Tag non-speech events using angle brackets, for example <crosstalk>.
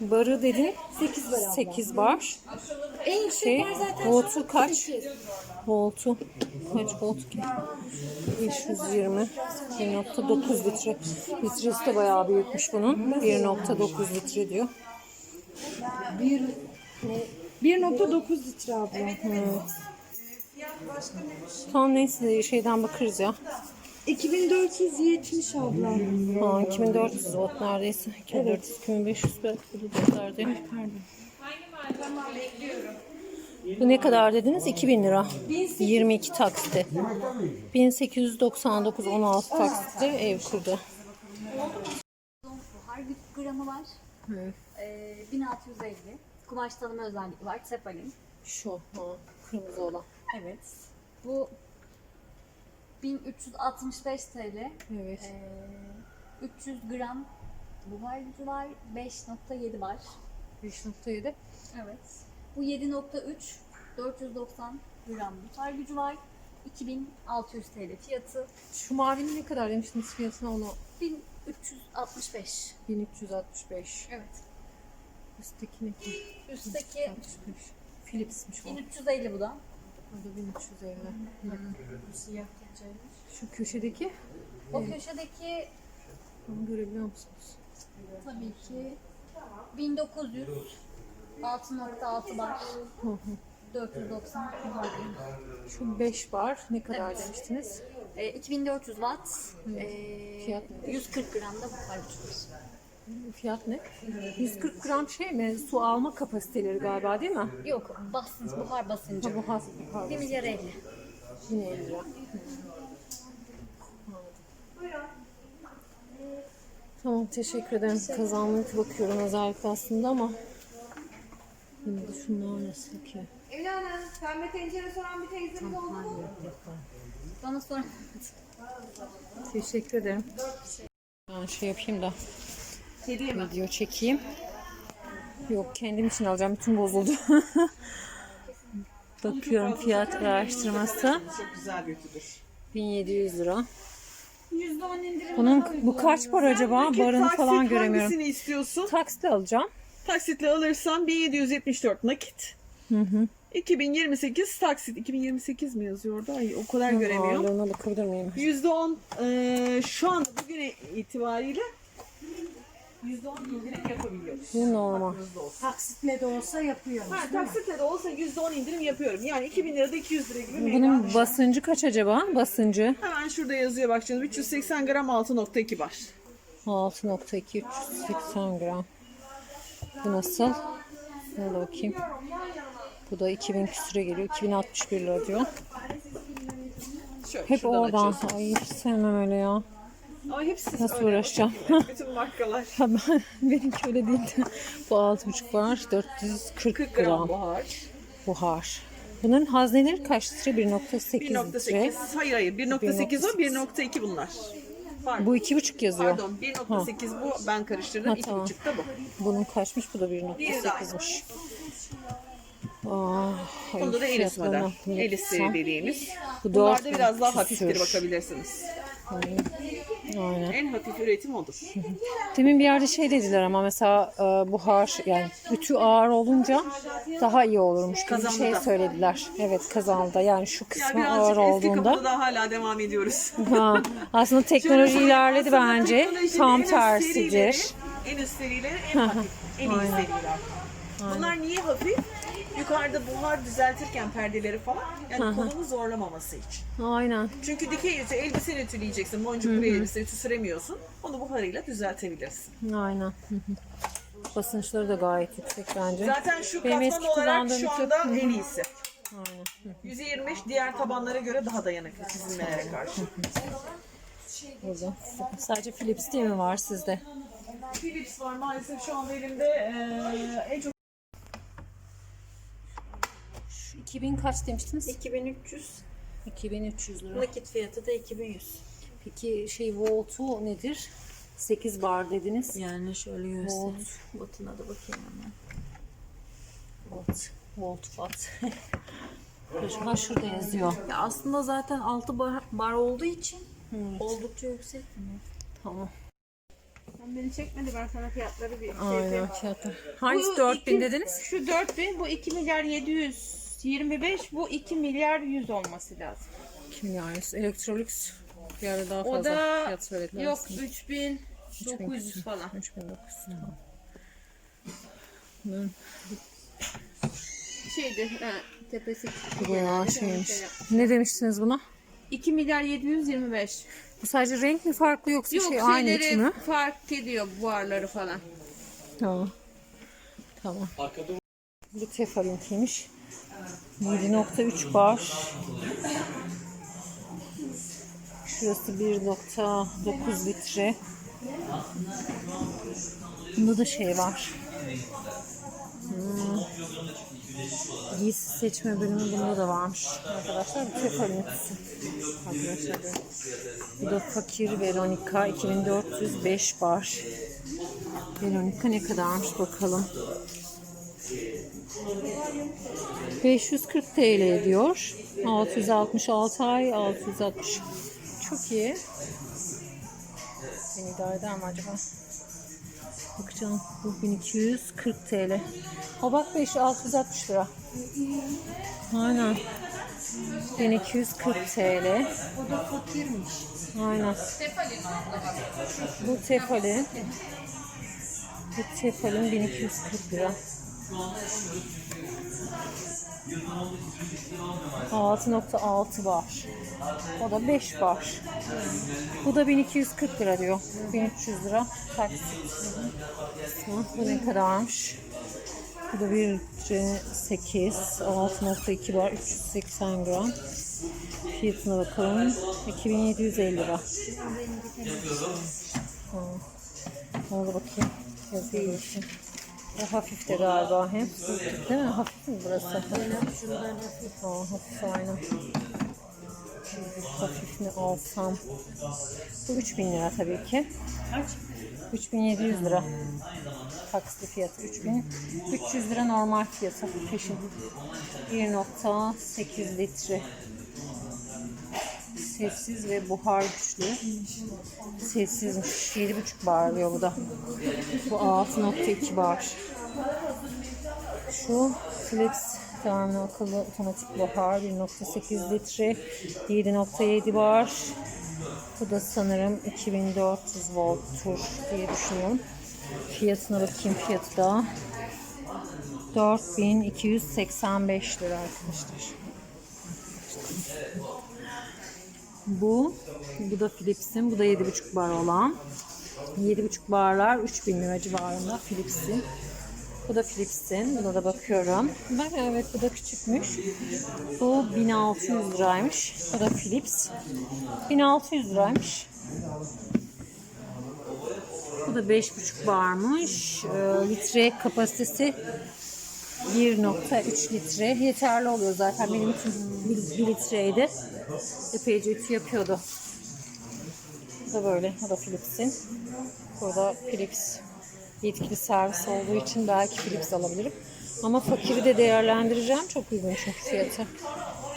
Barı dedin 8 bar abla. 8 bar. En yüksek Şey, var zaten. voltu kaç? Voltu kaç volt ki? 520 1.9 litre. Litresi de bayağı büyükmüş bunun. 1.9 litre diyor. 1.9 litre abla. Tamam neyse şeyden bakarız ya. 2470 abla. Ha, 2400 volt neredeyse. 2400, 2500 belki bu kadar değil. Bu ne kadar dediniz? 2000 lira. 22 taksitte. 1899 16 taksitte ev kurdu. Buhar gramı var. Ee, 1650. Kumaş tanıma özelliği var. Tefalin. Şu ha, kırmızı olan. Evet. Bu 1365 TL. Evet. Ee, 300 gram buhar gücü var. 5.7 var. 5.7. Evet. Bu 7.3 490 gram buhar gücü var. 2600 TL fiyatı. Şu mavinin ne kadar demiştiniz fiyatına onu? 1365. 1365. Evet. Üstteki ne ki? Üstteki 65. Philips'miş o. 1350 bu da. O da 1350. Şu köşedeki O köşedeki onu görebiliyor musunuz? Tabii ki 1900 6.6 bar. 490 var. Şu 5 bar ne kadar demiştiniz? E, 2400 watt. E, Fiyat ne? 140 gram da buhar gücü. Fiyat ne? 140 gram şey mi? Su alma kapasiteleri galiba değil mi? Yok, basınç, buhar basıncı. Ha, bu has, 1 pardon. milyar 50. Yine 50 lira. Tamam teşekkür ederim. Kazanlık bakıyorum özellikle aslında ama de şunlar nasıl ki? Emine Hanım, pembe tencere soran bir teyzemiz oldu mu? Bana sonra Teşekkür ederim. Ben şey yapayım da video çekeyim. Yok kendim için alacağım. Bütün bozuldu. <laughs> Bakıyorum fiyat araştırması. Çok güzel götürür. 1700 lira. %10 indirim. Bunun bu kaç para acaba? Nakit Barını taksit falan göremiyorum. Hangisini istiyorsun? Taksitle alacağım. Taksitle alırsan 1774 nakit. 2028 taksit. 2028 mi yazıyor orada? Ay, o kadar göremiyorum. Ağırlığına bakabilir miyim? %10 eee, şu anda bugün itibariyle %10 indirim yapabiliyoruz. Bu normal. Taksitle de olsa yapıyoruz. Ha, taksitle de olsa %10 indirim yapıyorum. Yani 2000 lirada 200 lira gibi Bunun meyve basıncı kaç acaba? Basıncı Hemen şurada yazıyor bak canım 380 gram 6.2 bar. 6.2 380 gram. Bu nasıl? Buna da bakayım. Bu da 2000 küsüre geliyor. 2061 lira diyor. Şöyle, Hep şuradan oradan. açıyorsun. Ay hiç sevmem öyle ya. Ama hepsi Nasıl öyle. uğraşacağım? Bütün <laughs> markalar. Benimki öyle değildi. Bu 6.5 var. 440 40 gram gram buhar. buhar. Bunların hazneleri kaç litre? 1.8 litre. 1.8. Hayır hayır 1.8 o 1.2 bunlar. Pardon. Bu 2.5 yazıyor. Pardon 1.8 bu ben karıştırdım. Ha, 2.5 tamam. da bu. Bunun kaçmış? Bu da Diğeri de aynı. 1.8'miş. Aa, ay, Bunda da Elis model. Elis seri dediğimiz. Bu Bunlarda biraz daha hafiftir bakabilirsiniz. Aynen. En hafif üretim odur. Demin bir yerde şey dediler ama mesela e, buhar yani ütü ağır olunca daha iyi olurmuş gibi bir şey Kazanda. söylediler. Evet kazanda yani şu Ya kısmı ağır birazcık eski olduğunda. kapıda da hala devam ediyoruz. <laughs> Ha, aslında teknoloji Şöyle ilerledi aslında bence. teknolojinin Tam en üst tersidir. serileri- En üst serileri en hafif, en iyi seriler. Bunlar niye hafif? Yukarıda buhar düzeltirken perdeleri falan yani kolunu zorlamaması için. Aynen. Çünkü dikey ütü elbiseni ütüleyeceksin. Boncuklu bir elbise ütü süremiyorsun. Onu buharıyla düzeltebilirsin. Aynen. Hı hı. Basınçları da gayet yüksek bence. Zaten şu Benim katman eski olarak kullandığım şu ütü- anda en iyisi. Aynen. %25 diğer tabanlara göre daha dayanıklı çizilmelere karşı. Burada. Sadece Philips değil mi var sizde? Philips var maalesef şu anda elimde eee, en çok Şu 2000 kaç demiştiniz? 2300. 2300 lira. Nakit fiyatı da 2100. Peki şey voltu nedir? 8 bar dediniz. Yani şöyle Volt, göstereyim. Botuna da bakayım hemen. volt, volt watt. Ha şurada yazıyor. Ya aslında zaten 6 bar, bar olduğu için Evet. oldukça yüksek. Tamam. Beni çekmedi ben sana fiyatları bir şey Aynen yapayım. fiyatlar. Hangisi Bu 4000 iki- dediniz? Şu 4000 bu 2 milyar 725 bu 2 milyar 100 olması lazım. 2 milyar yüz. Electrolux bir ara daha O fazla da fiyat söylediler. yok aslında. 3900 falan. 3900 tamam. Bunların Şeydi ha, tepesi. bayağı şeymiş. Ne demiştiniz buna? 2 milyar 725. Bu sadece renk mi farklı yoksa Yok şey aynı şeyleri mi? fark ediyor buharları falan. Tamam. Tamam. Bu Tefal'inkiymiş. 7.3 bar. Şurası 1.9 litre. Bunda da şey var. Hmm. Giysi seçme bölümü bunda da varmış. Arkadaşlar bu Tefal'inkisi. Arkadaşlar böyle. bu da Fakir Veronica 2405 bar. Veronica ne kadarmış bakalım. 540 TL ediyor. 666 ay 660. Çok iyi. Beni idare eder mi acaba? Bakacağım. Bu 1240 TL. Ha bak 5 660 lira. Aynen. 1240 TL. O da fakirmiş. Aynen. Bu tefalin. Bu tefalin 1240 lira. 6.6 bar. O da 5 bar. Bu da 1240 lira diyor. 1300 lira taksit. Bu ne kadarmış? Bu da 1 litre 8, 6.2 bar, 380 gram. Fiyatına bakalım. 2750 lira. Ona da bakayım. Yazıyor. O hafif de galiba hem. Değil mi? Hafif mi burası? Hafif. Ha, hafif aynen. Hafif mi alsam? Bu 3000 lira tabii ki. 3700 lira. Taksitli fiyatı 3300 lira normal fiyatı peşin. 1.8 litre. Sessiz ve buhar güçlü. Sessizmiş. 7.5 bar diyor bu da. Bu 6.2 bar. Şu Philips terminal akıllı otomatik buhar 1.8 litre 7.7 bar. Bu da sanırım 2400 volttur diye düşünüyorum. Fiyatına bakayım fiyatı da. 4285 lira arkadaşlar. Bu, bu da Philips'in. Bu da 7,5 bar olan. 7,5 barlar 3000 lira civarında Philips'in. Bu da Philips'in. Buna da bakıyorum. Bak evet bu da küçükmüş. Bu 1600 liraymış. Bu da Philips. 1600 liraymış. Bu da 5,5 barmış. Ee, litre kapasitesi 1.3 litre yeterli oluyor zaten benim için 1, litreydi. Epeyce ütü yapıyordu. Bu da böyle. O da Philips'in. Burada Philips yetkili servis olduğu için belki Philips alabilirim. Ama fakiri de değerlendireceğim. Çok uygun çünkü fiyatı.